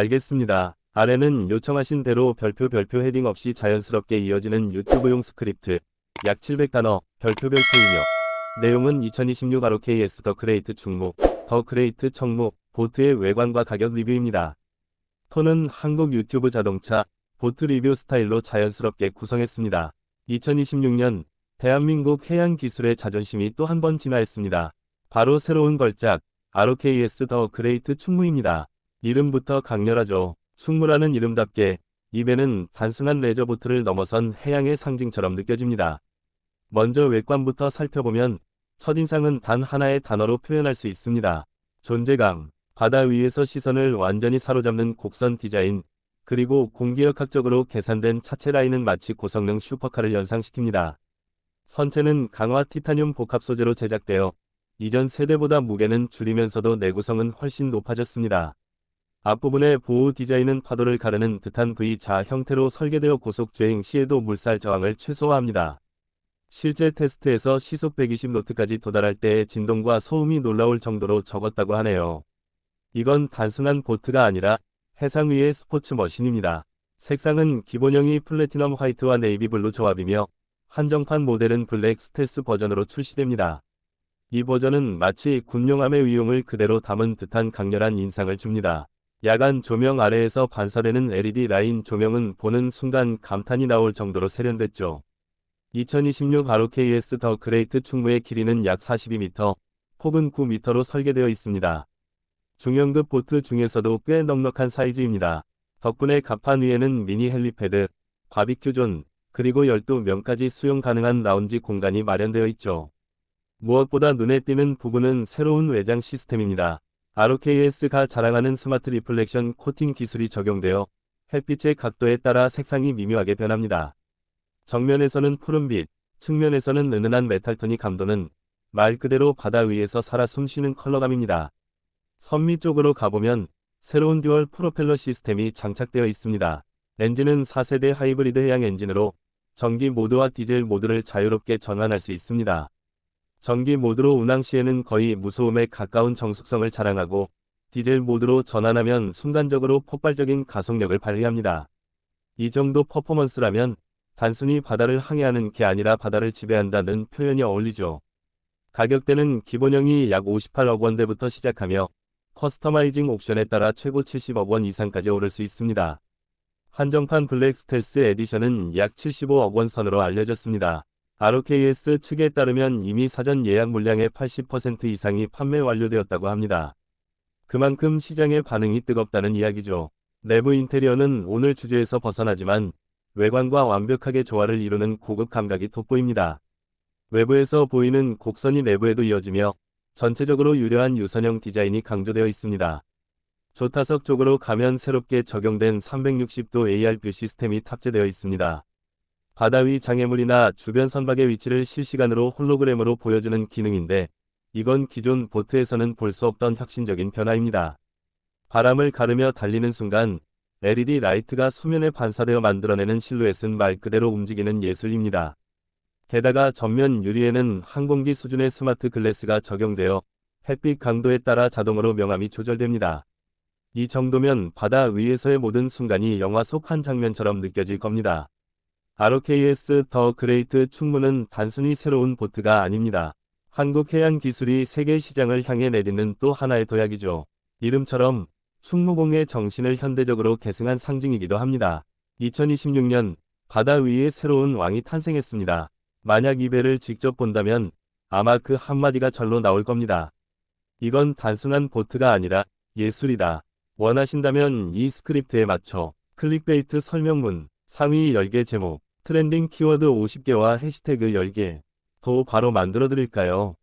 알겠습니다. 아래는 요청하신 대로 별표 별표 헤딩 없이 자연스럽게 이어지는 유튜브용 스크립트. 약 700단어, 별표 별표이며. 내용은 2026 ROKS 더 그레이트 충무, 더 그레이트 청무, 보트의 외관과 가격 리뷰입니다. 톤은 한국 유튜브 자동차, 보트 리뷰 스타일로 자연스럽게 구성했습니다. 2026년 대한민국 해양 기술의 자존심이 또 한 번 진화했습니다. 바로 새로운 걸작 ROKS 더 그레이트 충무입니다. 이름부터 강렬하죠. 충무라는 이름답게 이 배는 단순한 레저보트를 넘어선 해양의 상징처럼 느껴집니다. 먼저 외관부터 살펴보면 첫인상은 단 하나의 단어로 표현할 수 있습니다. 존재감, 바다 위에서 시선을 완전히 사로잡는 곡선 디자인, 그리고 공기역학적으로 계산된 차체 라인은 마치 고성능 슈퍼카를 연상시킵니다. 선체는 강화 티타늄 복합 소재로 제작되어 이전 세대보다 무게는 줄이면서도 내구성은 훨씬 높아졌습니다. 앞부분의 보호 디자인은 파도를 가르는 듯한 V자 형태로 설계되어 고속 주행 시에도 물살 저항을 최소화합니다. 실제 테스트에서 시속 120노트까지 도달할 때의 진동과 소음이 놀라울 정도로 적었다고 하네요. 이건 단순한 보트가 아니라 해상 위의 스포츠 머신입니다. 색상은 기본형이 플래티넘 화이트와 네이비 블루 조합이며 한정판 모델은 블랙 스텔스 버전으로 출시됩니다. 이 버전은 마치 군용함의 위용을 그대로 담은 듯한 강렬한 인상을 줍니다. 야간 조명 아래에서 반사되는 LED 라인 조명은 보는 순간 감탄이 나올 정도로 세련됐죠. 2026 ROKS 더 그레이트 충무의 길이는 약 42m, 폭은 9m로 설계되어 있습니다. 중형급 보트 중에서도 꽤 넉넉한 사이즈입니다. 덕분에 갑판 위에는 미니 헬리패드, 바비큐 존, 그리고 12명까지 수용 가능한 라운지 공간이 마련되어 있죠. 무엇보다 눈에 띄는 부분은 새로운 외장 시스템입니다. ROKS가 자랑하는 스마트 리플렉션 코팅 기술이 적용되어 햇빛의 각도에 따라 색상이 미묘하게 변합니다. 정면에서는 푸른빛, 측면에서는 은은한 메탈톤이 감도는 말 그대로 바다 위에서 살아 숨쉬는 컬러감입니다. 선미 쪽으로 가보면 새로운 듀얼 프로펠러 시스템이 장착되어 있습니다. 엔진은 4세대 하이브리드 해양 엔진으로 전기 모드와 디젤 모드를 자유롭게 전환할 수 있습니다. 전기 모드로 운항 시에는 거의 무소음에 가까운 정숙성을 자랑하고 디젤 모드로 전환하면 순간적으로 폭발적인 가속력을 발휘합니다. 이 정도 퍼포먼스라면 단순히 바다를 항해하는 게 아니라 바다를 지배한다는 표현이 어울리죠. 가격대는 기본형이 약 58억 원대부터 시작하며 커스터마이징 옵션에 따라 최고 70억 원 이상까지 오를 수 있습니다. 한정판 블랙 스텔스 에디션은 약 75억 원 선으로 알려졌습니다. ROKS 측에 따르면 이미 사전 예약 물량의 80% 이상이 판매 완료되었다고 합니다. 그만큼 시장의 반응이 뜨겁다는 이야기죠. 내부 인테리어는 오늘 주제에서 벗어나지만 외관과 완벽하게 조화를 이루는 고급 감각이 돋보입니다. 외부에서 보이는 곡선이 내부에도 이어지며 전체적으로 유려한 유선형 디자인이 강조되어 있습니다. 조타석 쪽으로 가면 새롭게 적용된 360도 AR 뷰 시스템이 탑재되어 있습니다. 바다 위 장애물이나 주변 선박의 위치를 실시간으로 홀로그램으로 보여주는 기능인데 이건 기존 보트에서는 볼 수 없던 혁신적인 변화입니다. 바람을 가르며 달리는 순간 LED 라이트가 수면에 반사되어 만들어내는 실루엣은 말 그대로 움직이는 예술입니다. 게다가 전면 유리에는 항공기 수준의 스마트 글래스가 적용되어 햇빛 강도에 따라 자동으로 명암이 조절됩니다. 이 정도면 바다 위에서의 모든 순간이 영화 속 한 장면처럼 느껴질 겁니다. ROKS 더 그레이트 충무는 단순히 새로운 보트가 아닙니다. 한국 해양 기술이 세계 시장을 향해 내딛는 또 하나의 도약이죠. 이름처럼 충무공의 정신을 현대적으로 계승한 상징이기도 합니다. 2026년 바다 위에 새로운 왕이 탄생했습니다. 만약 이 배를 직접 본다면 아마 그 한마디가 절로 나올 겁니다. 이건 단순한 보트가 아니라 예술이다. 원하신다면 이 스크립트에 맞춰 클릭베이트 설명문, 상위 10개 제목, 트렌딩 키워드 50개와 해시태그 10개 도 바로 만들어 드릴까요?